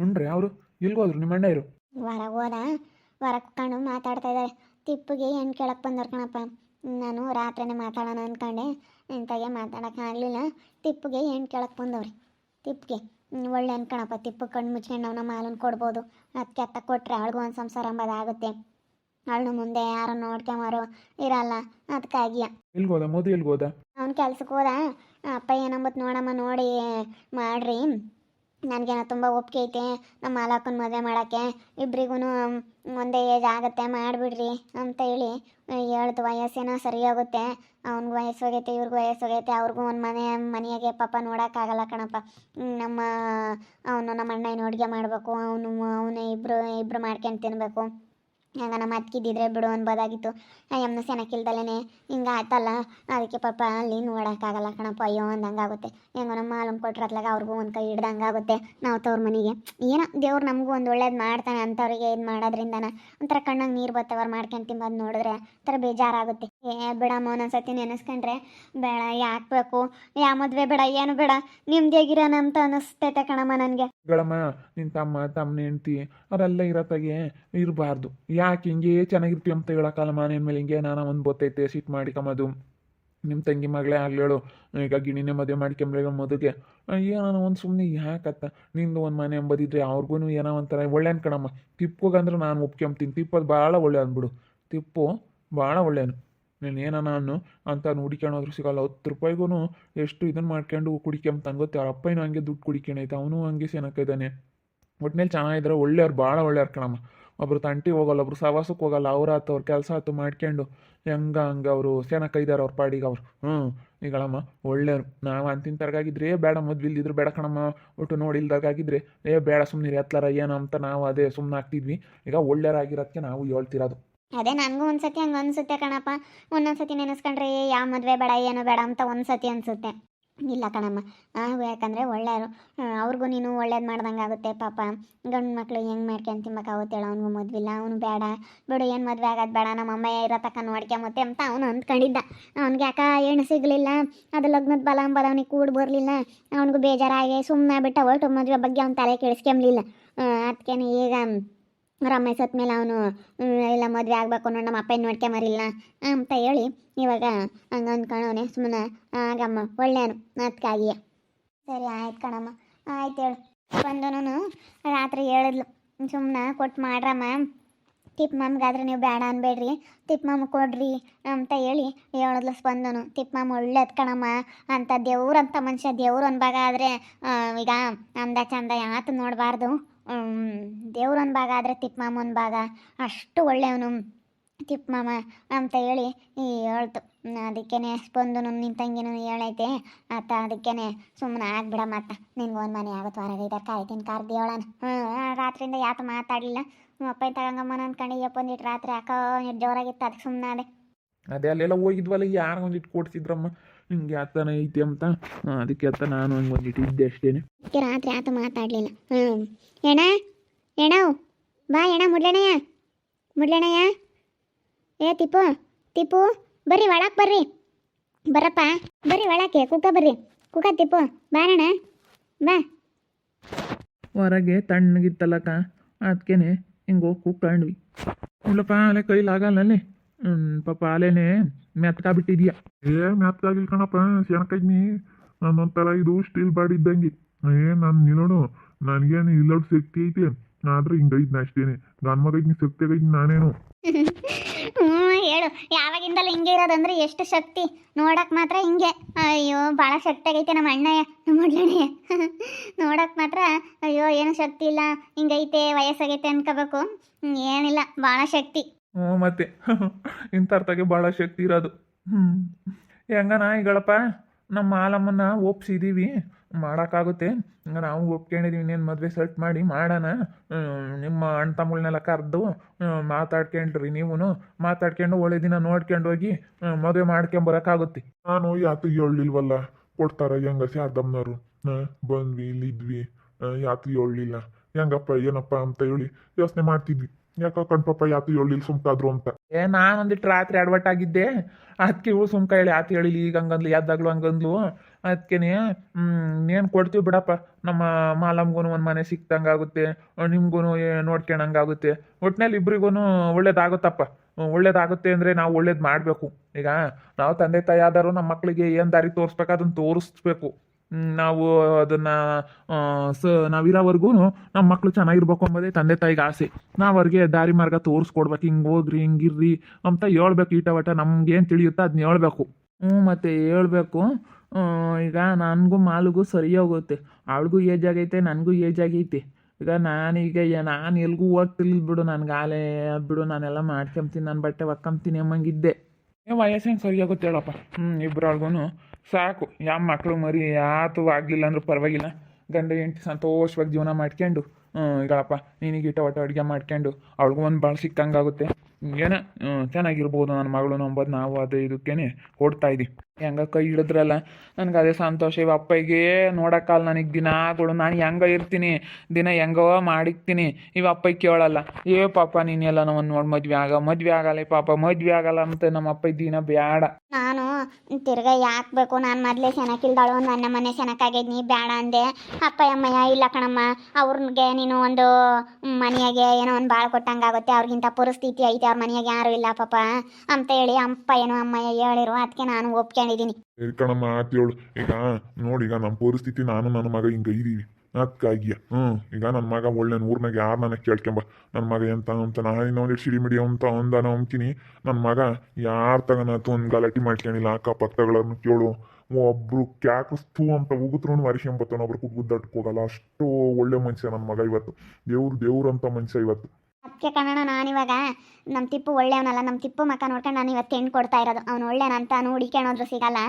ಉಂಡ್ರಿ ಅವರು? ಎಲ್ಗೋದ್ರು ನಿಮ್ಮ ಅಣ್ಣ ಇರು. ಹೊರಗೆ ಹೋದ? ಕುತ್ಕೊಂಡು ಮಾತಾಡ್ತಾ ಇದ್ದಾರೆ ತಿಪ್ಪಿಗೆ ಹೆಣ್ಣು ಕೇಳಕ್ಕೆ ಬಂದವ್ರು ಕಣಪ್ಪ. ನಾನು ರಾತ್ರಿನೇ ಮಾತಾಡೋಣ ಅಂದ್ಕೊಂಡೆ ಇಂತಾಗೆ ಮಾತಾಡೋಕ್ಕಾಗಲಿಲ್ಲ ತಿಪ್ಪಿಗೆ ಹೆಣ್ಣು ಕೇಳಕ್ಕೆ ಬಂದವ್ರಿ. ತಿಪ್ಪಿಗೆ ಒಳ್ಳೆ ಅನ್ಕಣಪ್ಪ ತಿಪ್ಪು ಕಣ್ಣು ಮುಚ್ಕೊಂಡು ಅವನ ಮಾಲನ್ನು ಕೊಡ್ಬೋದು. ಅದಕ್ಕೆ ಕೆತ್ತ ಕೊಟ್ಟರೆ ಅವಳಿಗೂ ಒಂದು ಸಂಸಾರ ಅಂಬೋದಾಗುತ್ತೆ ಅವಳು ಮುಂದೆ ಯಾರು ನೋಡ್ಕೊಂಬಾರು. ಇರಲ್ಲ. ಅದಕ್ಕಾಗಿಯ ಎಲ್ಗೋದ ಮೋದಿ ಎಲ್ಗೋದ ಅವ್ನು ಕೆಲ್ಸಕ್ಕೆ ಹೋದ? ಅಪ್ಪ ಏನಂಬತ್ ನೋಡಮ್ಮ ನೋಡಿ ಮಾಡ್ರಿ. ನನಗೇನೋ ತುಂಬ ಒಪ್ಪಿಗೆ ಐತೆ, ನಮ್ಮ ಮಾಲಾಕನ ಮದುವೆ ಮಾಡೋಕ್ಕೆ ಇಬ್ರಿಗೂ ಒಂದೇ ಏಜ್ ಆಗುತ್ತೆ, ಮಾಡಿಬಿಡ್ರಿ ಅಂತ ಹೇಳಿ ಹೇಳ್ದು ವಯಸ್ಸೇನೋ ಸರಿ ಹೋಗುತ್ತೆ ಅವ್ನಿಗೆ ವಯಸ್ಸು ಹೋಗೈತೆ, ಇವ್ರಿಗೂ ವಯಸ್ಸು ಹೋಗೈತೆ, ಅವ್ರಿಗೂ ಒಂದು ಮನೆ, ಮನೆಯಾಗೆ ಪಾಪ ನೋಡೋಕ್ಕಾಗಲ್ಲ ಕಣಪ್ಪ. ನಮ್ಮ, ಅವನು ನಮ್ಮ ಅಣ್ಣ ಏನು ಅಡುಗೆ ಮಾಡಬೇಕು, ಅವನು, ಅವನೇ ಇಬ್ಬರು ಇಬ್ಬರು ಮಾಡ್ಕೊಂಡು ತಿನ್ನಬೇಕು ಹಂಗ ನಮ್ಮ ಅತ್ತಿದ್ದಿದ್ರೆ ಬಿಡು ಅನ್ಬೋದಾಗಿತ್ತು. ಅಯ್ಯಮ್ಮನ ಸೆನಕಿಲ್ದಲೇ ಹಿಂಗೆ ಆಯ್ತಲ್ಲ? ಅದಕ್ಕೆ ಪಾಪ ಅಲ್ಲಿ ನೋಡೋಕ್ಕಾಗಲ್ಲ ಕಣಪ್ಪ, ಅಯ್ಯೋ ಅಂದಂಗಾಗುತ್ತೆ. ಹೆಂಗೋ ನಮ್ಮ ಮಾಲಮ್ ಕೊಟ್ರತ್ಲಾಗ ಅವ್ರಿಗೂ ಒಂದು ಕೈ ಹಿಡ್ದಂಗಾಗುತ್ತೆ ನಾವು ತವ್ರ ಮನೆಗೆ. ಏನೋ, ದೇವ್ರು ನಮಗೂ ಒಂದು ಒಳ್ಳೇದು ಮಾಡ್ತಾನೆ ಅಂಥವ್ರಿಗೆ ಇದು ಮಾಡೋದ್ರಿಂದನ? ಒಂಥರ ಕಣ್ಣಂಗೆ ನೀರು ಬತ್ತವ್ರು ಮಾಡ್ಕೊಂಡು ತಿಂಬೋದು ನೋಡಿದ್ರೆ ಒಂಥರ ಬೇಜಾರಾಗುತ್ತೆ. ಏ, ಬಿಡಮ್ಮ, ಒಂದೊಂದ್ಸತಿ ನೆನೆಸ್ಕೊಂಡ್ರೆ ಬೇಡ, ಯಾಕೆ ಬೇಕು? ಯಾ ಮದುವೆ ಬೇಡ, ಏನು ಬೇಡ? ನಿಮ್ದೇಗಿರೋಣ ಅಂತ ಅನಿಸ್ತೈತೆ ಕಣಮ್ಮ ನನಗೆ. ಬೇಡಮ್ಮ ನಿನ್ನ ತಮ್ಮ ತಮ್ಮನ ಹೆಂಡ್ತಿ, ಅವರೆಲ್ಲ ಇರತ್ತಾಗೆ, ಇರಬಾರ್ದು. ಯಾಕೆ ಹಿಂಗೆ ಚೆನ್ನಾಗಿರ್ತೀವಿ ಅಂತ ಹೇಳಕ್ಕಲ್ಲ ಮನೆ ಮೇಲೆ ಹಿಂಗೆ ನಾನು ಒಂದು ಬೊತ್ತೈತೆ ಸೀಟ್ ಮಾಡಿಕೊಂಬೋದು ನಿಮ್ಮ ತಂಗಿ ಮಗಳೇ ಆಗ್ಲೇಳು ಈಗ ಗಿಣಿನೇ ಮದುವೆ ಮಾಡ್ಕೊಂಬ್ಲೇಳು ಮದುಗೆ ಏನೋ ಒಂದು ಸುಮ್ಮನೆ ಯಾಕತ್ತ? ನಿಂದು ಒಂದು ಮನೆ ಎಂಬದಿದ್ರೆ ಅವ್ರಿಗೂ ಏನೋ ಒಂಥರ ಒಳ್ಳೆ ಅನ್ಕಣಮ್ಮ ತಿಪ್ಪುಗಂದ್ರೆ ನಾನು ಒಪ್ಕೊಂತೀನಿ ತಿಪ್ಪದು ಭಾಳ ಒಳ್ಳೆ ಅಂದ್ಬಿಡು. ತಿಪ್ಪು ಭಾಳ ಒಳ್ಳೇನು. ನೀನು ಏನೋ ನಾನು ಅಂತ ಹುಡಿಕ್ಯಾಣೋದ್ರು ಸಿಗಲ್ಲ. ಹತ್ತು ರೂಪಾಯಿಗೂ ಎಷ್ಟು ಇದನ್ನು ಮಾಡ್ಕೊಂಡು ಕುಡಿಕೊಂಬ ಗೊತ್ತೆ ಅವ್ರ ಅಪ್ಪನೂ ಹಂಗೆ ದುಡ್ಡು ಕುಡಿಕೊಂಡೈತೆ ಅವನು ಹಂಗೆ ಸೇನಕ್ಕಿದ್ದಾನೆ ಒಟ್ಟಿನಲ್ಲಿ ಚೆನ್ನಾಗಿದ್ರೆ ಒಳ್ಳೆಯವ್ರು ಭಾಳ ಒಳ್ಳೆಯವ್ರು ಕಣಮ್ಮ. ಒಬ್ರು ತಂಟಿ ಹೋಗಲ್ಲ, ಒಬ್ರು ಸವಾಸಕ್ಕೆ ಹೋಗಲ್ಲ, ಅವ್ರ ಆತು, ಅವ್ರ ಕೆಲಸ ಆತು ಮಾಡ್ಕೊಂಡು ಹೆಂಗ ಹಂಗೆ ಅವರು ಸೇನಕ್ಕೈದಾರೆ ಅವ್ರ ಪಾಡಿಗೆ ಅವ್ರು. ಹ್ಞೂ ಈಗಳಮ್ಮ, ಒಳ್ಳೆಯವ್ರು. ನಾವು ಅಂತಿನ ತರಗಾಗಿದ್ರೆ, ಏ ಬೇಡ ಮದ್ವೆ ಇಲ್ಲಿದ್ರು ಬೇಡ ಕಣಮ್ಮ, ಒಟ್ಟು ನೋಡಿಲ್ದಾಗಿದ್ರೆ ಏ ಬೇಡ ಸುಮ್ಮನೆ ಎತ್ತಲಾರ ಏನು ಅಂತ ನಾವು ಅದೇ ಸುಮ್ಮನೆ ಆಗ್ತಿದ್ವಿ. ಈಗ ಒಳ್ಳೆಯರಾಗಿರೋದಕ್ಕೆ ನಾವು ಹೇಳ್ತಿರೋದು. ಅದೇ ನನಗೂ ಒಂದ್ಸತಿ ಹಂಗೆ ಅನ್ಸುತ್ತೆ ಕಣಪ್ಪ. ಒಂದೊಂದ್ಸತಿ ನೆನೆಸ್ಕೊಂಡ್ರೆ ಯಾವ ಮದುವೆ ಬೇಡ, ಏನು ಬೇಡ ಅಂತ ಒಂದ್ಸತಿ ಅನ್ಸುತ್ತೆ. ಇಲ್ಲ ಕಣಮ್ಮ. ಯಾಕಂದರೆ ಒಳ್ಳೆಯವರು. ಅವ್ರಿಗೂ ನೀನು ಒಳ್ಳೇದು ಮಾಡ್ದಂಗೆ ಆಗುತ್ತೆ ಪಾಪ. ಗಂಡು ಮಕ್ಳು ಹೆಂಗೆ ಮಾಡ್ಕೊಂಡು ತಿನ್ಬೇಕಾಗುತ್ತೆ ಹೇಳು ಅವ್ನಿಗೂ ಮದ್ವಿಲ್ಲ. ಅವನು ಬೇಡ. ಬಿಡು, ಏನು ಮದುವೆ ಆಗೋದು ಬೇಡ. ನಮ್ಮ ಅಮ್ಮ ಇರೋ ತಕ್ಕ ನೋಡ್ಕೊಂಬತ್ತೆ ಅಂತ ಅವನು ಅಂದ್ಕೊಂಡಿದ್ದ. ಅವ್ನಿಗೆ ಯಾಕೆ ಹೆಣ್ಣು ಸಿಗಲಿಲ್ಲ. ಅದು ಲಗ್ನದ ಬಲ ಬಲ ಅವ್ನಿಗೆ ಕೂಡ ಬರಲಿಲ್ಲ. ಅವ್ನಿಗೂ ಬೇಜಾರಾಗಿ ಸುಮ್ಮನೆ ಬಿಟ್ಟ ಒಟ್ಟು ಮದುವೆ ಬಗ್ಗೆ ಅವ್ನು ತಲೆ ಕೆಡಿಸ್ಕೊಂಬ್ಲಿಲ್ಲ. ಅದಕ್ಕೇನೆ ಈಗ ರಮೇಶ್ ಸತ್ಮೇಲೆ ಅವನು ಇಲ್ಲ, ಮದುವೆ ಆಗಬೇಕು ನೋಡಿ ನಮ್ಮ ಅಪ್ಪ ನೋಡ್ಕೊಂಬರಿಲ್ಲ ಅಂತ ಹೇಳಿ ಇವಾಗ ಹಂಗೆ ಅಂದ್ಕೊಂಡವನೆ ಸುಮ್ಮನೆ ಆಗಮ್ಮ ಒಳ್ಳೆಯನು ಅದಕ್ಕಾಗಿಯೇ ಸರಿ, ಆಯ್ತು ಕಣಮ್ಮ, ಆಯ್ತು ಹೇಳು. ಬಂದನು ರಾತ್ರಿ ಹೇಳಿದ್ಲು ಸುಮ್ಮನೆ ಕೊಟ್ಟು ಮಾಡ್ರಮ್ಮ, ತಿಪ್ಪ ಮಮ್ಗಾದ್ರೆ ನೀವು ಬೇಡ ಅನ್ಬೇಡ್ರಿ, ತಿಪ್ಪ ಮಮ್ಮ ಕೊಡ್ರಿ, ಅಂತ ಹೇಳಿ ಹೇಳಿದ್ಲು ಸ್ಪಂದನು. ತಿಪ್ಪ ಮಮ್ಮ ಒಳ್ಳೇದು ಕಣಮ್ಮ, ಅಂತ ದೇವ್ರಂತ ಮನುಷ್ಯ ದೇವ್ರು ಅನ್ಬಾಗ ಆದರೆ ಈಗ ಅಂದ ಚಂದ ಯಾತು ನೋಡಬಾರ್ದು. ದೇವ್ರ ಒಂದು ಭಾಗ ಆದರೆ ತಿಪ್ಪಮಾಮ ಒಂದು ಭಾಗ, ಅಷ್ಟು ಒಳ್ಳೆಯವನು ತಿಪ್ಪಮಾಮ ಅಂತ ಹೇಳಿ ಹೇಳ್ತು. ಅದಕ್ಕೇನೆ ಸ್ಪಂದನು ನಿನ್ನ ತಂಗಿನೂ ಹೇಳೈತೆ. ಆತ ಅದಕ್ಕೇನೆ ಸುಮ್ಮನೆ ಆಗ್ಬಿಡ ಮತ್ತ ನಿನ್ಗೆ ಒಂದು ಮನೆ ಆಗುತ್ತೆ ಹೊರಗೈತೆ ಕಾಯ್ತೀನಿ ಕಾರ್ದಿ ಹೇಳೋಣ ಹ್ಞೂ ರಾತ್ರಿಯಿಂದ ಯಾತು ಮಾತಾಡಲಿಲ್ಲ. ಅಪ್ಪ ತಗಂಗಮ್ಮನ ಅಂದ್ಕೊಂಡು ಯಪ್ಪಂದಿಟ್ಟು ರಾತ್ರಿ ಯಾಕೋ ಜೋರಾಗಿತ್ತು, ಅದಕ್ಕೆ ಸುಮ್ಮನೆ ಅದೇ ಅಲ್ಲೆಲ್ಲ ಹೋಗಿದ್ವಲ್ಲ ಯಾರು ಒಂದಿಟ್ಟು ಕೊಡ್ತಿದ್ರಮ್ಮ ಹಿಂಗೆ ಆತನ ಐತಿ ಅಂತ. ಅದಕ್ಕೆ ಅಂತ ನಾನು ಹಂಗೆ ಒಂದಿಟ್ಟು ಇದ್ದೆ ಅಷ್ಟೇನೆ. ಅದಕ್ಕೆ ರಾತ್ರಿ ಆತ ಮಾತಾಡಲಿಲ್ಲ. ಹ್ಞೂ ಎಣ ಎಣವ್ ಬಾ ಎಣ ಮುಡ್ಲಣ್ಣಯ್ಯ. ಮುಡ್ಲಣ್ಣಯ್ಯ. ಏ ತಿಪ್ಪು ತಿಪ್ಪು ಬರ್ರಿ ಒಳಕ್ಕೆ ಬರ್ರಿ. ಬರಪ್ಪ. ಬರ್ರಿ ಒಳಕ್ಕೆ ಕುಕ್ಕ ಬರ್ರಿ. ಕುಕ್ಕ ತಿಪ್ಪು ಬಾರಣ ಬಾ. ಹೊರಗೆ ತಣ್ಣಗಿತ್ತಲ್ಲಕ್ಕ. ಅದಕ್ಕೇನೆ ಹಿಂಗೆ ಹೋಗಿ ಕೂತ್ಕೊಂಡ್ವಿ ಇಲ್ಲಪ್ಪ ಅಲ್ಲೇ ಕೈಲಾಗಲ್ಲಲ್ಲಿ ಹ್ಞೂ ಪಾಪ ಅಲ್ಲೇನೆ ಮೆತ್ಕಾಬಿಟ್ಟಿದ್ಯಾ ಏ ಮೆತ್ಕಾಗಿಲ್ ಕಣಪ್ಪ ಸೆಣಕೈದ್ನಿ. ನನ್ನೊಂಥರ ಇದು ಸ್ಟೀಲ್ ಬಾಡಿ ಇದ್ದಂಗೆ. ಏ ನಾನು ನಿಲ್ಲೋಡು ನನಗೇನು ಇಲ್ಲೋಡು ಶಕ್ತಿ ಐತೆ. ಆದ್ರೆ ಹಿಂಗೈದ್ನ ಅಷ್ಟೇನೆ. ಗನ್ ಮಗೈದ್ನಿ ಶಕ್ತಿ ಆಗೈದ್ನಿ ನಾನೇನು. ಹ್ಮ್ ಹೇಳು. ಯಾವಾಗಿಂದಲೂ ಹಿಂಗೆ ಇರೋದಂದ್ರೆ ಎಷ್ಟು ಶಕ್ತಿ? ನೋಡಕ್ ಮಾತ್ರ ಹಿಂಗೆ. ಅಯ್ಯೋ ಬಹಳ ಶಕ್ತಿ ಆಗೈತೆ ನಮ್ಮ ಅಣ್ಣಯ್ಯ. ನಮ್ಮ ಮುಡ್ಲಣ್ಣಯ್ಯ ನೋಡಕ್ ಮಾತ್ರ ಅಯ್ಯೋ ಏನು ಶಕ್ತಿ ಇಲ್ಲ. ಹಿಂಗೈತೆ ವಯಸ್ಸಾಗೈತೆ ಅನ್ಕೋಬೇಕು. ಏನಿಲ್ಲ ಬಹಳ ಶಕ್ತಿ. ಹ್ಞೂ, ಮತ್ತೆ. ಇಂಥರ್ಥಗೆ ಭಾಳ ಶಕ್ತಿ ಇರೋದು. ಹ್ಞೂ ಹೆಂಗ ನಾಯಿಗಳಪ್ಪ ನಮ್ಮ ಮಾಲಮ್ಮನ್ನ ಒಪ್ಸಿದ್ದೀವಿ ಮಾಡೋಕ್ಕಾಗುತ್ತೆ. ನಾವು ಒಪ್ಕೊಂಡಿದ್ದೀವಿ ಇನ್ನೇನು ಮದುವೆ ಸೆಟ್ ಮಾಡಿ ಮಾಡೋಣ. ನಿಮ್ಮ ಅಣ್ಣ ತಮ್ಮಗಳನ್ನೆಲ್ಲ ಕರೆದು ಮಾತಾಡ್ಕೊಂಡ್ರಿ ನೀವು ಮಾತಾಡ್ಕೊಂಡು ಒಳ್ಳೆ ದಿನ ನೋಡ್ಕೊಂಡು ಹೋಗಿ ಮದುವೆ ಮಾಡ್ಕೊಂಬರೋಕ್ಕಾಗುತ್ತೆ. ನಾನು ಯಾತಿಗೆ ಹೇಳಿಲ್ವಲ್ಲ ಕೊಡ್ತಾರ ಹೆಂಗ ಶಾರದಮ್ಮನವರು? ಬಂದ್ವಿ, ಇಲ್ಲಿದ್ವಿ. ಯಾತು ಹೇಳಿಲ್ಲ ಹೆಂಗಪ್ಪ, ಏನಪ್ಪ ಅಂತ ಹೇಳಿ ಯೋಚನೆ ಮಾಡ್ತಿದ್ವಿ. ಯಾಕ ಕಣ್ಪಪ್ಪ ಯಾತು ಹೇಳಿಲ್ಲ ಸುಮ್ಕಾದ್ರು ಅಂತ. ಏ ನಾನು ಒಂದಿಟ್ಟು ರಾತ್ರಿ ಅಡ್ವಟ್ ಆಗಿದ್ದೆ. ಅದಕ್ಕೆ ಇವು ಸುಮ್ಕ ಹೇಳಿ ಆತ ಹೇಳಿ ಈಗ ಹಂಗಂದ್ಲು ಯಾವ್ದಾಗ್ಲು ಹಂಗಂದ್ಲು. ಅದಕ್ಕೇನೆ ಏನ್ ಕೊಡ್ತೀವಿ ಬಿಡಪ್ಪ. ನಮ್ಮ ಮಾಲಮ್ಗೂನು ಒಂದ್ ಮನೆ ಸಿಕ್ತಂಗಾಗುತ್ತೆ. ನಿಮ್ಗೂ ನೋಡ್ಕೊಳಂಗಾಗುತ್ತೆ ಒಟ್ನಲ್ಲಿ ಇಬ್ರಿಗೂ ಒಳ್ಳೇದಾಗುತ್ತಪ್ಪ. ಒಳ್ಳೇದಾಗುತ್ತೆ ಅಂದ್ರೆ ನಾವು ಒಳ್ಳೇದ್ ಮಾಡಬೇಕು. ಈಗ ನಾವು ತಂದೆ ತಾಯಿ ಆದರೂ ನಮ್ಮ ಮಕ್ಕಳಿಗೆ ಏನ್ ದಾರಿ ತೋರಿಸ್ಬೇಕು ಅದನ್ನು ತೋರಿಸ್ಬೇಕು. ಹ್ಮ್, ನಾವು ಅದನ್ನು ಸ, ನಾವಿರೋವರೆಗೂ ನಮ್ಮ ಮಕ್ಕಳು ಚೆನ್ನಾಗಿರ್ಬೇಕು ಅಂಬೋದೇ ತಂದೆ ತಾಯಿಗೆ ಆಸೆ. ನಾವು ಅವ್ರಿಗೆ ದಾರಿ ಮಾರ್ಗ ತೋರಿಸ್ಕೊಡ್ಬೇಕು, ಹಿಂಗೆ ಹೋಗ್ರಿ ಹಿಂಗಿರ್ರಿ ಅಂತ ಹೇಳ್ಬೇಕು ಈಟ ವಟ. ನಮ್ಗೇನು ತಿಳಿಯುತ್ತೋ ಅದನ್ನ ಹೇಳ್ಬೇಕು. ಹ್ಞೂ ಮತ್ತೆ ಹೇಳ್ಬೇಕು ಈಗ ನನಗೂ ಮಾಲಿಗೂ ಸರಿ ಹೋಗುತ್ತೆ. ಅವಳಿಗೂ ಏಜ್ ಆಗೈತೆ, ನನಗೂ ಏಜ್ ಆಗೈತೆ. ಈಗ ನಾನೀಗ, ನಾನು ಎಲ್ಗೂ ಹೋಗ್ತಿಲ್ಲ ಬಿಡು ನನಗೆ ಆಲೆ ಬಿಡು ನಾನೆಲ್ಲ ಮಾಡ್ಕೊಂತೀನಿ, ನಾನು ಬಟ್ಟೆ ಒಕ್ಕಂತೀನಿ ಅಮ್ಮಂಗಿದ್ದೆ ವಯಸ್ಸೇನು ಸರಿ ಆಗುತ್ತೆ ಹೇಳಪ್ಪ ಹ್ಞೂ ಇಬ್ಬರೊಳಗೂ ಸಾಕು. ಯಾವ ಮಕ್ಕಳು ಮರಿ, ಯಾತು ಆಗಲಿಲ್ಲ ಅಂದ್ರೂ ಪರವಾಗಿಲ್ಲ. ಗಂಡ, ಹೆಂಡತಿ ಸಂತೋಷವಾಗಿ ಜೀವನ ಮಾಡ್ಕೊಂಡು ಹ್ಞೂ ಹೇಳಪ್ಪ ನಿನಗೆ ಇಟ್ಟ ಒಟ್ಟ ಅಡುಗೆ ಮಾಡ್ಕೊಂಡು ಅವಳಿಗೂ ಒಂದು ಭಾಳ ಸಿಕ್ಕಂಗಾಗುತ್ತೆ. ಏನೋ ಚೆನ್ನಾಗಿರ್ಬೋದು ನನ್ನ ಮಗಳು ನಂಬೋದು ನಾವು ಅದು ಇದಕ್ಕೇನೆ ಓಡ್ತಾ ಇದ್ದೀವಿ ಹೆಂಗ ಕೈ ಹಿಡಿದ್ರಲ್ಲ, ನನಗೆ ಅದೇ ಸಂತೋಷ. ಇವ ಅಪ್ಪಗೆ ನೋಡಕ್ಕಲ್ಲ ನನಗೆ ದಿನಾಗಳು ನಾನು ಹೆಂಗ ಇರ್ತೀನಿ, ದಿನ ಹೆಂಗೋ ಮಾಡಿರ್ತೀನಿ ಇವ ಅಪ್ಪಗೆ ಕೇಳಲ್ಲ, ಏ, ಪಾಪ, ನೀನೆಲ್ಲ ನಮ್ಮನ್ನು ನೋಡಿ, ಮದ್ವೆ ಆಗ, ಮದ್ವೆ ಆಗಲ್ಲ, ಪಾಪ, ಮದ್ವೆ ಆಗಲ್ಲ ಅಂತ ನಮ್ಮ ಅಪ್ಪ ದಿನ ಬೇಡ ನಾನು ತಿರ್ಗಾ ಯಾಕೆ ಬೇಕು, ನಾನು ಮೊದಲೇ ಸೆನಕಿಲ್ದಾಳು ನನ್ನ ಮನೆ ಸೆನಕಾಗೈದು ನೀ ಬೇಡ ಅಂದೆ. ಅಪ್ಪ, ಅಮ್ಮಯ್ಯ, ಇಲ್ಲ ಕಣಮ್ಮ, ಅವ್ರಿಗೆ ನೀನು ಒಂದು ಮನೆಯಾಗೆ ಏನೋ ಒಂದು ಭಾಳ ಕೊಟ್ಟಂಗಾಗುತ್ತೆ, ಅವ್ರಿಗಿಂತ ಪರಿಸ್ಥಿತಿ ಐತೆ ಅವ್ರ ಮನೆಯಾಗ ಯಾರು ಇಲ್ಲ ಪಾಪ. ಅಂತ ಹೇಳಿ ಅಪ್ಪ ಏನು ಅಮ್ಮಯ್ಯ ಹೇಳಿರು ಅದಕ್ಕೆ ನಾನು ಒಪ್ಕೊಂಡಿದ್ದೀನಿ. ಕಣಮ್ಮ ಆತೇಳು ಈಗ ನೋಡಿ, ಈಗ ನಮ್ಮ ಪರಿಸ್ಥಿತಿ, ನಾನು ನನ್ನ ಮಗ ಹಿಂಗ ಇದೀವಿ ಅದಕ್ಕಾಗಿಯ ಹ್ಞೂ ಈಗ ನನ್ನ ಮಗ ಒಳ್ಳೆ ಊರ್ನಾಗ ಯಾರು ನನಗೆ ಕೇಳ್ಕೊಂಬ? ನನ್ನ ಮಗ ಎಂತ ಅಂತ ನಾ ಇನ್ನೊಂದು ಸಿಡಿ ಮಿಡಿ ಅಂತ ಒಂದ ಅಂತೀನಿ ನನ್ನ ಮಗ ಯಾರು ತಗನಾತು ಒಂದು ಗಲಾಟೆ ಮಾಡ್ಕೊಂಡಿಲ್ಲ ಅಕ್ಕಪಕ್ಕಗಳನ್ನು ಕೇಳು. ಒಬ್ರು ಕ್ಯಾಕಸ್ತು ಅಂತ ಉಗುತ್ರು ಮರಿಸ್ಕೊಂಬತ್ತಾನ ಒಬ್ರು ಕುಗ್ಗುದ್ದಟ್ಕೋಗಲ್ಲ ಅಷ್ಟು ಒಳ್ಳೆ ಮನುಷ್ಯ ನನ್ನ ಮಗ ಇವತ್ತು. ದೇವ್ರು ದೇವ್ರಂತ ಮನುಷ್ಯ ಇವತ್ತು. ಅದಕ್ಕೆ ನಾನು ನಾನಿವಾಗ ನಮ್ಮ ತಿಪ್ಪು ಒಳ್ಳೆಯವನಲ್ಲ ನಮ್ಮ ತಿಪ್ಪು ಮಕ್ಕ ನೋಡ್ಕೊಂಡು ನಾನು ಇವತ್ತು ಹೆಣ್ಣು ಕೊಡ್ತಾ ಇರೋದು. ಅವ್ನು ಒಳ್ಳೆನಂತ ಹುಡಿಕ್ಯಾಣೋದ್ರು ಸಿಗಲ್ಲ.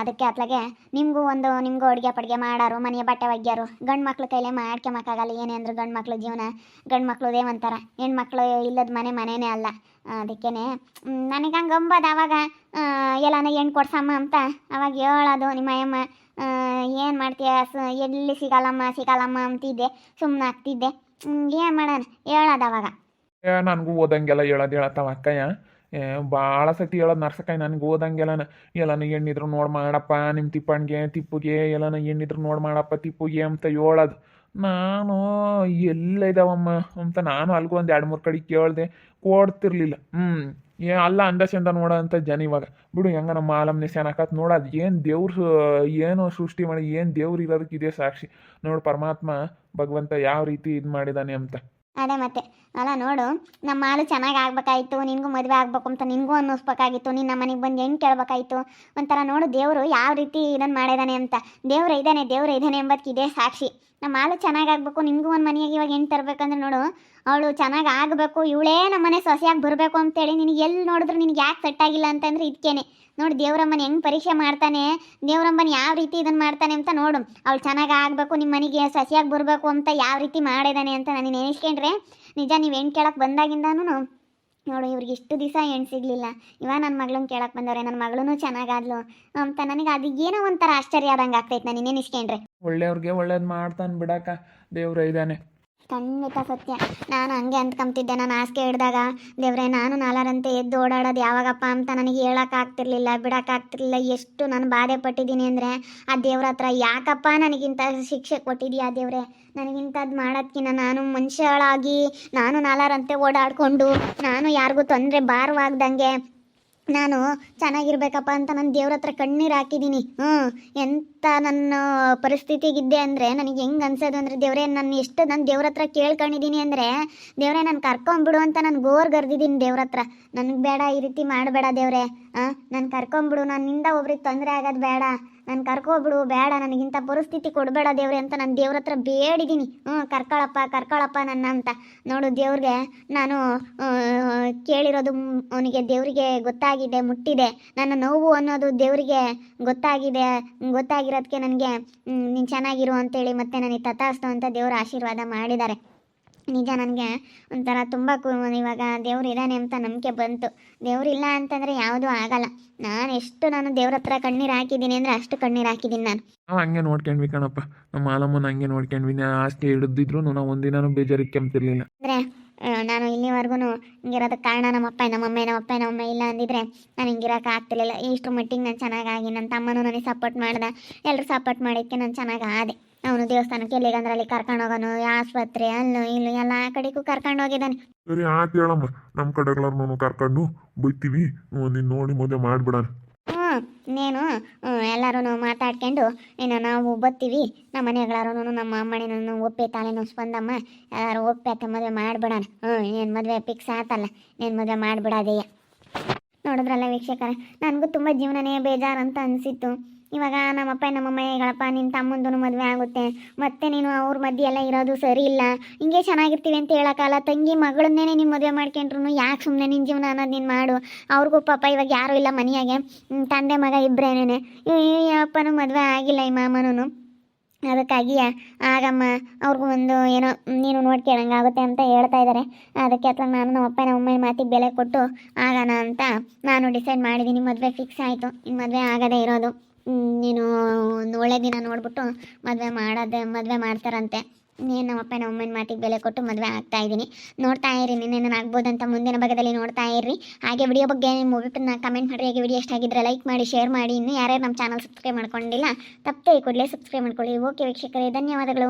ಅದಕ್ಕೆ ಅತ್ಲಾಗೆ ನಿಮಗೂ ಒಂದು, ನಿಮಗೂ ಅಡುಗೆ ಪಡುಗೆ ಮಾಡೋರು, ಮನೆಯ ಬಟ್ಟೆ ಒಗ್ಯಾರು. ಗಂಡು ಮಕ್ಳ ಕೈಲೇ ಮಾಡ್ಕೊಂಬಕ್ಕಾಗಲ್ಲ ಏನೇ ಅಂದರು ಗಂಡು ಮಕ್ಳು ಜೀವನ, ಗಂಡು ಮಕ್ಳು ಹೆಣ್ಣು ಹೆಣ್ಮಕ್ಳು ಇಲ್ಲದ ಮನೆ ಮನೆನೇ ಅಲ್ಲ. ಅದಕ್ಕೇ ನನಗೆ ಹಂಗೆ ಅಂಬದು ಅವಾಗ ಎಲ್ಲಾನ ಹೆಣ್ಣು ಕೊಡ್ಸಮ್ಮ ಅಂತ ಅವಾಗ ಹೇಳೋದು. ನಿಮ್ಮ ಅಯ್ಯಮ್ಮ ಏನು ಮಾಡ್ತೀಯ? ಸ, ಎಲ್ಲಿ ಸಿಗಲ್ಲಮ್ಮ ಸಿಗಲ್ಲಮ್ಮ ಅಂತಿದ್ದೆ ಸುಮ್ಮನೆ ಆಗ್ತಿದ್ದೆ. ಏನು ಮಾಡೋಣ? ಹೇಳೋದು ಅವಾಗ. ನನಗೂ ಓದಂಗೆಲ್ಲ ಹೇಳೋದು ಹೇಳತ್ತವ ಅಕ್ಕಯ್ಯ. ಭಾಳ ಸತಿ ಹೇಳೋದು ನರ್ಸಕಾಯಿ ನನಗೆ ಓದಂಗೆಲ್ಲನ ಎಲ್ಲನ ಹೆಣ್ಣಿದ್ರು ನೋಡಿ ಮಾಡಪ್ಪ ನಿಮ್ಮ ತಿಪ್ಪಣ್ಗೆ, ತಿಪ್ಪುಗೆ ಎಲ್ಲನ ಹೆಣ್ಣಿದ್ರು ನೋಡಿ ಮಾಡಪ್ಪ, ತಿಪ್ಪುಗೆ ಅಂತ ಹೇಳೋದು. ನಾನು ಎಲ್ಲ ಇದಾವಮ್ಮ ಅಂತ ನಾನು ಅಲ್ಗೂ ಒಂದು ಎರಡು ಮೂರು ಕಡೆ ಕೇಳಿದೆ. ಕೊಡ್ತಿರ್ಲಿಲ್ಲ. ಹ್ಞೂ ಏ, ಅಲ್ಲ ಅಂದ ನೋಡೋ ಅಂತ ಜನ ಇವಾಗ. ಬಿಡು, ಹೆಂಗ ನಮ್ಮ ಆಲಮ್ನೆ ಸೆನಕತ್ ನೋಡೋದು ಏನು ದೇವ್ರು ಏನು ಸೃಷ್ಟಿ ಮಾಡಿ, ಏನು ದೇವ್ರು ಇರೋದಕ್ಕೆ ಇದೇ ಸಾಕ್ಷಿ. ನೋಡು ಪರಮಾತ್ಮ ಭಗವಂತ ಯಾವ ರೀತಿ ಇದು ಮಾಡಿದಾನೆ ಅಂತ. ಅದೇ ಮತ್ತೆ. ಅಲ್ಲ ನೋಡು ನಮ್ಮ ಮಾಲು ಚೆನ್ನಾಗಿ ಆಗ್ಬೇಕಾಯ್ತು, ನಿನಗೂ ಮದುವೆ ಆಗ್ಬೇಕು ಅಂತ ನಿನಗೂ ಅನ್ನಿಸ್ಬೇಕಾಗಿತ್ತು ನಿನ್ನ ಮನೆಗೆ ಬಂದು ಹೆಣ್ಣು ಕೇಳ್ಬೇಕಾಯ್ತು? ಒಂಥರ ನೋಡು, ದೇವರು ಯಾವ ರೀತಿ ಇದನ್ನು ಮಾಡಿದಾನೆ ಅಂತ. ದೇವ್ರು ಇದ್ದಾನೆ ದೇವ್ರು ಇದ್ದಾನೆ ಎಂಬುದಕ್ಕೆ ಇದೇ ಸಾಕ್ಷಿ. ನಮ್ಮ ಮಾಲು ಚೆನ್ನಾಗಿ ಆಗಬೇಕು, ನಿನಗೂ ಒಂದು ಮನೆಯಾಗಿ ಇವಾಗ ಹೆಣ್ಣು ತರಬೇಕಂದ್ರೆ ನೋಡು, ಅವಳು ಚೆನ್ನಾಗಿ ಆಗಬೇಕು, ಇವಳೇ ನಮ್ಮ ಮನೆ ಸೊಸೆಯಾಗಿ ಬರಬೇಕು ಅಂತೇಳಿ ನಿನಗೆ ಎಲ್ಲಿ ನೋಡಿದ್ರು ನಿನಗೆ ಯಾಕೆ ಸೆಟ್ ಆಗಿಲ್ಲ ಅಂತಂದ್ರೆ ಇದಕ್ಕೇನೆ ನೋಡಿ, ದೇವ್ರಮ್ಮನ ಹೆಂಗೆ ಪರೀಕ್ಷೆ ಮಾಡ್ತಾನೆ, ದೇವರಮ್ಮನ ಯಾವ ರೀತಿ ಇದನ್ನು ಮಾಡ್ತಾನೆ ಅಂತ ನೋಡು. ಅವಳು ಚೆನ್ನಾಗಿ ಆಗಬೇಕು ನಿಮ್ಮ ಮನೆಗೆ ಸಸಿಯಾಗಿ ಬರಬೇಕು ಅಂತ ಯಾವ ರೀತಿ ಮಾಡಿದಾನೆ ಅಂತ ನಾನು ನೆನೆಸ್ಕೊಂಡ್ರೆ ನಿಜ ನೀವು ಹೆಣ್ಣು ಕೇಳಕ್ಕೆ ಬಂದಾಗಿಂದನೂ ನೋಡು, ಇವ್ರಿಗೆ ಇಷ್ಟು ದಿವಸ ಹೆಣ್ಣು ಸಿಗಲಿಲ್ಲ. ಇವಾಗ ನನ್ನ ಮಗಳನ್ನ ಕೇಳಕ್ಕೆ ಬಂದವ್ರೆ ನನ್ನ ಮಗಳೂ ಚೆನ್ನಾಗಾದ್ಲು. ಅಂತ ನನಗೆ ಅದು ಏನೋ ಒಂಥರ ಆಶ್ಚರ್ಯ ಆದಂಗೆ ಆಗ್ತೈತೆ ನಾನು ನೆನೆಸ್ಕೊಂಡ್ರೆ ಒಳ್ಳೆಯವ್ರಿಗೆ ಒಳ್ಳೇದು ಮಾಡ್ತಾನೆ ಬಿಡಕ್ಕ. ದೇವ್ರ ಇದ್ದಾನೆ ಖಂಡಿತ ಸತ್ಯ. ನಾನು ಹಂಗೆ ಅಂದ್ಕೊಂತಿದ್ದೆ ನಾನು ಹಾಸಿಗೆ ಹಿಡಿದಾಗ, ದೇವ್ರೆ, ನಾನು ನಾಲರಂತೆ ಎದ್ದು ಓಡಾಡೋದು ಯಾವಾಗಪ್ಪ ಅಂತ ನನಗೆ ಹೇಳೋಕ್ಕಾಗ್ತಿರ್ಲಿಲ್ಲ, ಬಿಡೋಕ್ಕಾಗ್ತಿರ್ಲಿಲ್ಲ. ಎಷ್ಟು ನಾನು ಬಾಧೆ ಪಟ್ಟಿದ್ದೀನಿ ಅಂದರೆ, ಆ ದೇವ್ರ ಹತ್ರ ಯಾಕಪ್ಪ ನನಗಿಂತ ಶಿಕ್ಷೆ ಕೊಟ್ಟಿದ್ಯಾ ದೇವ್ರೆ? ನನಗಿಂಥದ್ದು ಮಾಡೋದ್ಕಿನ್ನ ನಾನು ಮನುಷ್ಯಳಾಗಿ, ನಾನು ನಾಲರಂತೆ ಓಡಾಡಿಕೊಂಡು, ನಾನು ಯಾರಿಗೂ ತೊಂದರೆ ಭಾರವಾಗ್ದಂಗೆ ನಾನು ಚೆನ್ನಾಗಿರ್ಬೇಕಪ್ಪ ಅಂತ ನಾನು ದೇವ್ರ ಹತ್ರ ಕಣ್ಣೀರು ಹಾಕಿದ್ದೀನಿ. ಹ್ಞೂ ಎಂಥ ನನ್ನ ಪರಿಸ್ಥಿತಿಗಿದ್ದೆ ಅಂದರೆ ನನಗೆ ಹೆಂಗೆ ಅನ್ಸೋದು ಅಂದರೆ ದೇವರೇ, ನಾನು ಎಷ್ಟು ನಾನು ದೇವ್ರ ಹತ್ರ ಕೇಳ್ಕೊಂಡಿದ್ದೀನಿ ಅಂದರೆ ದೇವರೇ, ನಾನು ಕರ್ಕೊಂಬಿಡು ಅಂತ ನಾನು ಗೋರ್ ಗರ್ದಿದ್ದೀನಿ ದೇವ್ರ ಹತ್ರ. ನನಗೆ ಬೇಡ ಈ ರೀತಿ ಮಾಡಬೇಡ ದೇವ್ರೆ ಹಾಂ ನಾನು ಕರ್ಕೊಂಬಿಡು ನನ್ನಿಂದ ಒಬ್ರಿಗೆ ತೊಂದರೆ ಆಗೋದು ಬೇಡ. ನಾನು ಕರ್ಕೊಬಿಡು ಬೇಡ ನನಗಿಂಥ ಪರಿಸ್ಥಿತಿ ಕೊಡಬೇಡ ದೇವ್ರೆ ಅಂತ ನಾನು ದೇವ್ರ ಹತ್ರ ಬೇಡಿದ್ದೀನಿ. ಹ್ಞೂ, ಕರ್ಕೊಳಪ್ಪ ಕರ್ಕೊಳಪ್ಪ ನನ್ನ ಅಂತ. ನೋಡು ದೇವ್ರಿಗೆ, ನಾನು ಕೇಳಿರೋದು ಅವನಿಗೆ ದೇವರಿಗೆ ಗೊತ್ತಾಗಿದೆ, ಮುಟ್ಟಿದೆ. ನನ್ನ ನೋವು ಅನ್ನೋದು ದೇವರಿಗೆ ಗೊತ್ತಾಗಿದೆ ಗೊತ್ತಾಗಿರೋದಕ್ಕೆ ನನಗೆ ನೀನು ಚೆನ್ನಾಗಿರು ಅಂತೇಳಿ ಮತ್ತೆ ನನಗೆ ತಥಾಸ್ತು ಅಂತ ದೇವರು ಆಶೀರ್ವಾದ ಮಾಡಿದ್ದಾರೆ. ನಿಜ ನನಗೆ ಒಂಥರ ತುಂಬ ಕು ಇವಾಗ ದೇವ್ರು ಇದ್ದಾನೆ ಅಂತ ನಂಬಿಕೆ ಬಂತು. ದೇವ್ರಿಲ್ಲ ಅಂತಂದರೆ ಯಾವುದೂ ಆಗಲ್ಲ. ನಾನು ಎಷ್ಟು ನಾನು ದೇವ್ರ ಹತ್ರ ಕಣ್ಣೀರು ಹಾಕಿದ್ದೀನಿ ಅಂದರೆ ಅಷ್ಟು ಕಣ್ಣೀರು ಹಾಕಿದ್ದೀನಿ ನಾನು. ನಾವು ಹಂಗೆ ನೋಡ್ಕೊಂಡ್ವಿ ಕಣಪ್ಪ. ನಮ್ಮ ಆಲಮ್ಮನ ಹಂಗೆ ನೋಡ್ಕೊಂಡ್ವಿ. ಆಸ್ತಿ ಹಿಡಿದಿದ್ರು ನಾವು ಒಂದಿನೂ ಬೇಜಾರಿಗೆ ಕೆಮ್ತಿರ್ಲಿಲ್ಲ. ಅಂದರೆ ನಾನು ಇಲ್ಲಿವರೆಗೂ ಹಿಂಗಿರೋದಕ್ಕೆ ಕಾರಣ ನಮ್ಮಪ್ಪ, ನಮ್ಮಮ್ಮ ನಮ್ಮಪ್ಪ, ನಮ್ಮಮ್ಮ ಇಲ್ಲ ಅಂದಿದ್ರೆ ನಾನು ಹಿಂಗಿರೋಕೆ ಆಗ್ತಿರ್ಲಿಲ್ಲ. ಇಷ್ಟು ಮಟ್ಟಿಗೆ ನಾನು ಚೆನ್ನಾಗಾಗಿ ನನ್ನ ತಮ್ಮನೂ ನನಗೆ ಸಪೋರ್ಟ್ ಮಾಡ್ದೆ. ಎಲ್ಲರೂ ಸಪೋರ್ಟ್ ಮಾಡಿದ್ದಕ್ಕೆ ನಾನು ಚೆನ್ನಾಗಿ ಆದೆ. ಅವನು ದೇವಸ್ಥಾನಕ್ಕೆ ಎಲ್ಲಿಗಂದ್ರೆ ಅಲ್ಲಿ ಕರ್ಕೊಂಡು ಹೋಗೋನು ಆಸ್ಪತ್ರೆ, ಅಲ್ಲೂ ಇಲ್ಲೂ ಎಲ್ಲ ಕಡೆಗೂ ಕರ್ಕೊಂಡು ಹೋಗಿದ್ದಾನೆ. ಸರಿ, ಆಯ್ತು ಹೇಳಮ್ಮ. ನಮ್ಮ ಕಡೆಗಳನ್ನ ಕರ್ಕೊಂಡು ಬೈತೀವಿ. ನೀನು ನೋಡಿ ಮದುವೆ ಮಾಡ್ಬಿಡಣ. ನೀನು ಎಲ್ಲರೂ ಮಾತಾಡ್ಕೊಂಡು, ಇನ್ನು ನಾವು ಬತ್ತೀವಿ. ನಮ್ಮ ಮನೆಗಳಾರು ನಮ್ಮ ಅಮ್ಮನೇನು ಒಪ್ಪೆ ತಾಳೆ ಸ್ಪಂದಮ್ಮ ಎಲ್ಲರೂ ಒಪ್ಪೆ ಮದುವೆ ಮಾಡಿಬಿಡೋಣ. ಹ್ಞೂ ಏನು ಮದುವೆ ಫಿಕ್ಸ್ ಆತಲ್ಲ, ನೀನು ಮದುವೆ ಮಾಡಿಬಿಡೋದೆಯ. ನೋಡಿದ್ರಲ್ಲ ವೀಕ್ಷಕರ, ನನಗೂ ತುಂಬ ಜೀವನನೇ ಬೇಜಾರು ಅಂತ ಅನಿಸಿತ್ತು. ಇವಾಗ ನಮ್ಮಪ್ಪ, ನಮ್ಮಮ್ಮ, ಹೇಳಪ್ಪ ನಿನ್ನ ತಮ್ಮಂದೂ ಮದುವೆ ಆಗುತ್ತೆ. ಮತ್ತೆ ನೀನು ಅವ್ರ ಮಧ್ಯೆ ಎಲ್ಲ ಇರೋದು ಸರಿ ಇಲ್ಲ. ಹಿಂಗೆ ಚೆನ್ನಾಗಿರ್ತೀವಿ ಅಂತ ಹೇಳೋಕ್ಕಲ್ಲ ತಂಗಿ ಮಗಳನ್ನೇ ನೀನು ಮದುವೆ ಮಾಡ್ಕೊಂಡ್ರು ಯಾಕೆ ಸುಮ್ಮನೆ ನಿನ್ನ ಜೀವನ ಅನ್ನೋದು ನೀನು ಮಾಡು. ಅವ್ರಿಗೂ ಪಾಪ ಇವಾಗ ಯಾರೂ ಇಲ್ಲ ಮನೆಯಾಗೆ. ತಂದೆ, ಮಗ ಇಬ್ಬರೇನೆ ಅಪ್ಪನೂ ಮದುವೆ ಆಗಿಲ್ಲ ಈ ಮಾಮನೂ ಅದಕ್ಕಾಗಿ ಆಗಮ್ಮ, ಅವ್ರಿಗೂ ಒಂದು ಏನೋ ನೀನು ನೋಡ್ಕೊಳ್ಳಂಗಾಗುತ್ತೆ ಅಂತ ಹೇಳ್ತಾ ಇದ್ದಾರೆ ಅದಕ್ಕೆ ಅಥವಾ ನಾನು ನಮ್ಮ ಅಪ್ಪ ನಮ್ಮ ಅಮ್ಮನ ಮಾತಿಗೆ ಬೆಲೆ ಕೊಟ್ಟು ಆಗೋಣ ಅಂತ ನಾನು ಡಿಸೈಡ್ ಮಾಡಿದ್ದೀನಿ ಮದುವೆ ಫಿಕ್ಸ್ ಆಯಿತು. ಇನ್ನು ಮದುವೆ ಆಗದೇ ಇರೋದು. ನೀನು ಒಂದು ಒಳ್ಳೆ ದಿನ ನೋಡ್ಬಿಟ್ಟು ಮದುವೆ ಮಾಡೋದೇ ಮದುವೆ ಮಾಡ್ತಾರಂತೆ. ನೀನು ನಮ್ಮಪ್ಪ ನಮ್ಮ ಅಮ್ಮನ ಮಾತಿಗೆ ಬೆಲೆ ಕೊಟ್ಟು ಮದುವೆ ಆಗ್ತಾ ಇದ್ದೀನಿ. ನೋಡ್ತಾ ಇರಿ ನಿನ್ನೇನು ಅಂತ ಮುಂದಿನ ಭಾಗದಲ್ಲಿ ನೋಡ್ತಾ ಇರ್ರಿ. ಹಾಗೆ ವಿಡಿಯೋ ಬಗ್ಗೆ ನಿಮ್ಮ ಒಬ್ಬಟ್ಟನ್ನ ಕಮೆಂಟ್ ಮಾಡಿ ಹಾಗೆ ವಿಡಿಯೋ ಎಷ್ಟಾಗಿದ್ರೆ ಲೈಕ್ ಮಾಡಿ ಶೇರ್ ಮಾಡಿ. ಇನ್ನೂ ಯಾರ್ಯಾರು ನಮ್ಮ ಚಾನಲ್ ಸಬ್ಸ್ಕ್ರೈಬ್ ಮಾಡ್ಕೊಂಡಿಲ್ಲ, ತಪ್ಪದೆ ಕೂಡಲೇ ಸಬ್ಸ್ಕ್ರೈಬ್ ಮಾಡ್ಕೊಳ್ಳಿ. ಓಕೆ ವೀಕ್ಷಕರೇ, ಧನ್ಯವಾದಗಳು.